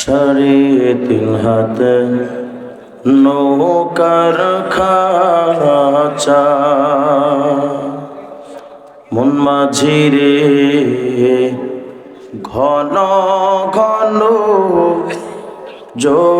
সাড়ে তিন হাতে নৌকার খাচা মন মাঝিরে ঘন ঘন জোড়া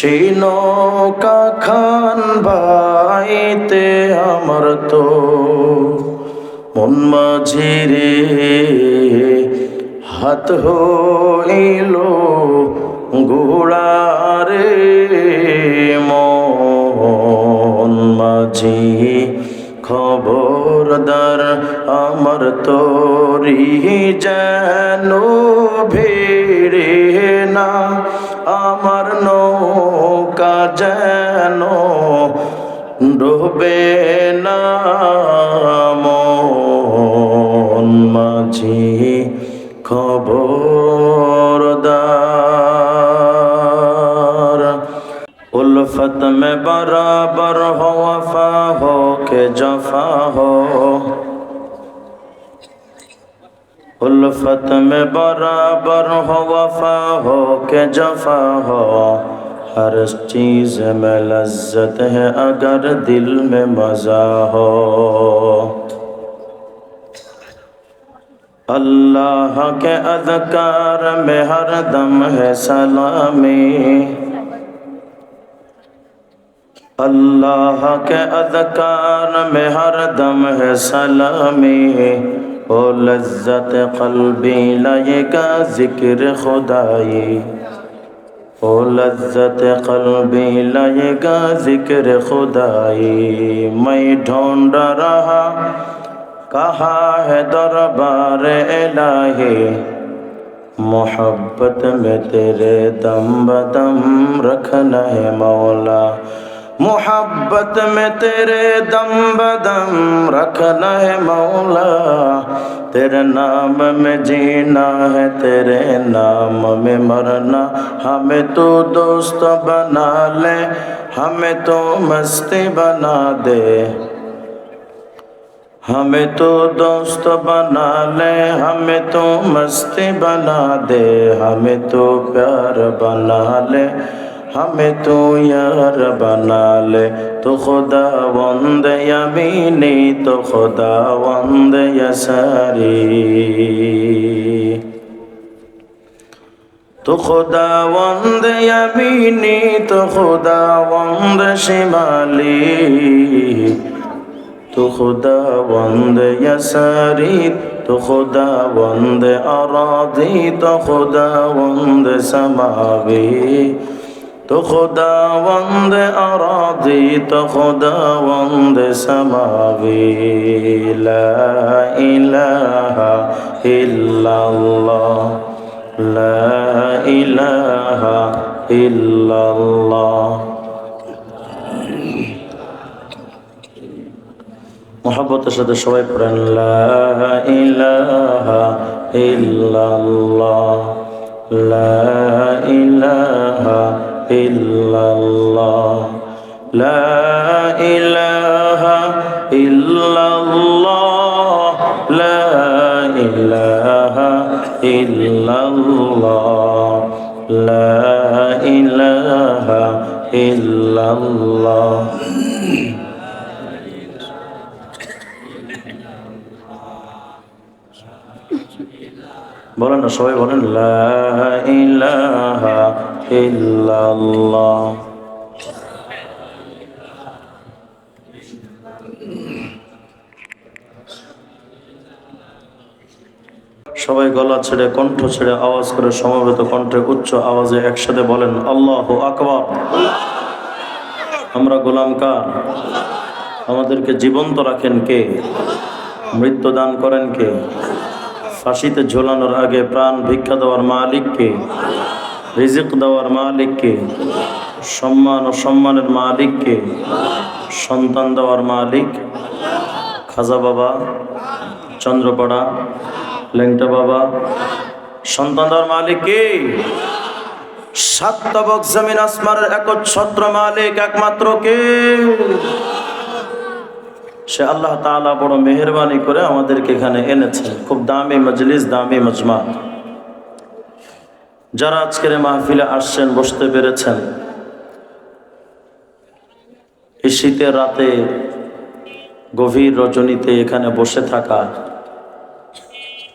সেই নৌকা খান ভাইতে আমার তো মন মাঝিরে হাত হইল গোড়ারে মন মাঝি খবরদার আমার তোরি যেন ভেড়ে না আমার যেন ডোবে না মন মাঝি খবরদার उल्फत में बराबर हो वफा हो के जफा हो उल्फत में बराबर हो वफा हो के जफा हो ہر چیز میں لذت ہے اگر دل میں مزہ ہو اللہ کے اذکار میں ہر دم ہے سلامی اللہ کے اذکار میں ہر دم ہے سلامی او لذت قلبی لائے کا ذکر خدائی او لذت قلبی لائے گا ذکر خدائی۔ میں ڈھونڈ رہا، کہا ہے دربار الہی، محبت میں تیرے دم بدم رکھنا ہے مولا۔ मोहब्बत में तेरे दम बदम रखना है मौला। तेरे नाम में जीना है, तेरे नाम में मरना। हमें तो दोस्त बना ले, हमें तो मस्ती बना दे। हमें तो दोस्त बना ले, हमें तो मस्ती बना दे। हमें तो प्यार बना ले। ہمیں تو یار بنا لے تو خدا وند یمینی تو خدا وند یساری تو خدا وند یمینی تو خدا وند شمالی تو خدا وند یساری تو خدا وند ارادی تو خدا وند سماوی تو خدا بند اراضی تو خدا بند سماوی لا اله الا الله لا اله الا الله মোহাম্মতের সাথে সবাই পড়েন লা ইলাহা ইল্লাল্লাহ লা ইলাহা ইল্লাল্লাহ, লা ইলাহা ইল্লাল্লাহ, লা ইলাহা ইল্লাল্লাহ, লা ইলাহা ইল্লাল্লাহ। বলেন সবাই বলেন, লা ইলাহা ইল্লাল্লাহ। সবাই গলা ছেড়ে, কণ্ঠ ছেড়ে, আওয়াজ করে সমবেত কণ্ঠে উচ্চ আওয়াজে একসাথে বলেন, আল্লাহ আকবর। আমরা গোলাম কার? আমাদেরকে জীবন্ত রাখেন কে? মৃত্যু দান করেন কে? ফাঁসিতে ঝোলানোর আগে প্রাণ ভিক্ষা দেওয়ার মালিককে রিজিক দেওয়ার মালিককে, সম্মান ও সম্মানের মালিককে, সন্তান দেওয়ার মালিক, খাজা বাবা, চন্দ্রপাড়া লেংটা বাবা, সন্তান দেওয়ার মালিক কে সাত তবক জমিন আসমানের একচ্ছত্র মালিক একমাত্র কে? সে আল্লাহ তাআলা বড় মেহরবানি করে আমাদেরকে এখানে এনেছেন। খুব দামি মজলিস, দামি মজমা। যারা আজকের মাহফিলে আসছেন, বসতে পেরেছেন, এই শীতের রাতে গভীর রজনীতে এখানে বসে থাকা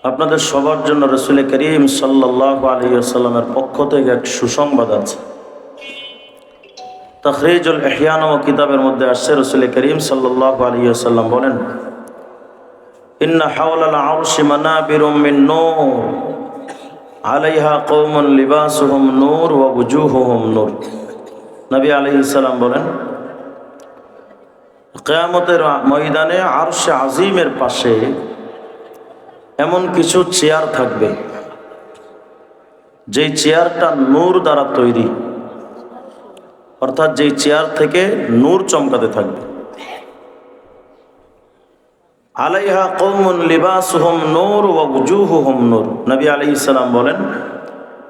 আপনাদের সবার জন্য রসুল করিম সাল্লাহ আলহিসাল্লামের পক্ষ থেকে এক সুসংবাদ আছে। তখরিজুল এহিয়ানম কিতাবের মধ্যে আসছে, রসুল করিম সাল্লাহ আলহিসাল্লাম বলেন, ইন্না মিন আলাইহা কওমুন লিবাসুহুম নূর ওয়া বুজুহুহুম নূর। নবী আলাইহিস সালাম বলেন, কিয়ামতের ময়দানে আরশে আজিমের পাশে এমন কিছু চেয়ার থাকবে, যেই চেয়ারটা নূর দ্বারা তৈরি। অর্থাৎ যেই চেয়ার থেকে নূর চমকাতে থাকবে। আলাইহা কৌমুন লিবাসুহুম নূর উজুহুহুম নূর। নবী আলাইহিস সালাম বলেন,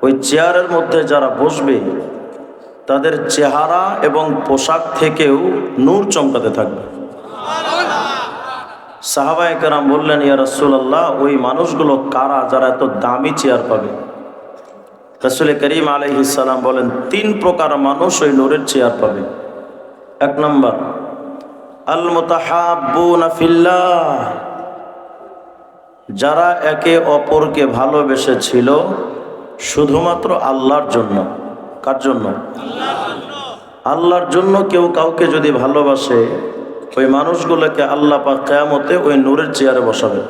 ওই চেয়ারের মধ্যে যারা বসবে, তাদের চেহারা এবং পোশাক থেকেও নূর চমকাতে থাকবে। সাহাবায়ে কেরাম বললেন, ইয়া রাসূলুল্লাহ, ওই মানুষগুলো কারা যারা এত দামি চেয়ার পাবে? রসুল করিম আলাইহিস সালাম বলেন, তিন প্রকার মানুষ ওই নূরের চেয়ার পাবে। এক নম্বর যারা একে অপরকে ভালোবেসেছিল শুধুমাত্র আল্লাহর জন্য। কার জন্য? আল্লাহর জন্য কেউ কাউকে যদি ভালোবাসে, ওই মানুষগুলোকে আল্লাহ পাক কেয়ামতে ওই নূরের চেয়ারে বসাবে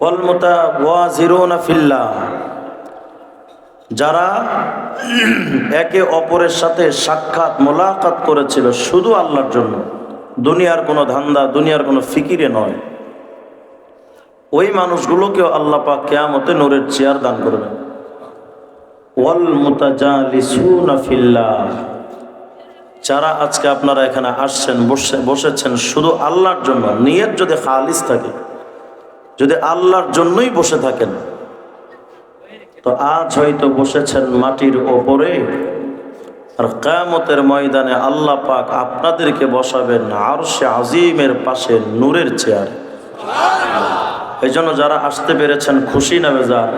ওয়াল মুতা ওয়াজিরুনা ফিল্লাহ। যারা একে অপরের সাথে সাক্ষাৎ, মোলাকাত করেছিল শুধু আল্লাহর জন্য। দুনিয়ার কোনো ধান্দা, দুনিয়ার কোনো ফিকিরে নয়। ওই মানুষগুলোকেও আল্লাহ পাক কেয়ামতে নূরের চেয়ার দান করবে ওয়াল মুতাজালিসুনা ফিল্লাহ। যারা আজকে আপনারা এখানে আসছেন, বসে বসেছেন শুধু আল্লাহর জন্য, নিয়ত যদি খালিস থাকে, যদি আল্লাহর জন্যই বসে থাকেন তো আজ হয়তো বসেছেন মাটির ওপরে। আর কায়ামতের ময়দানে আল্লাহ পাক আপনাদেরকে বসাবেন আর সে আজিমের পাশে নূরের চেয়ার। এই জন্য যারা আসতে পেরেছেন খুশি না বেজার।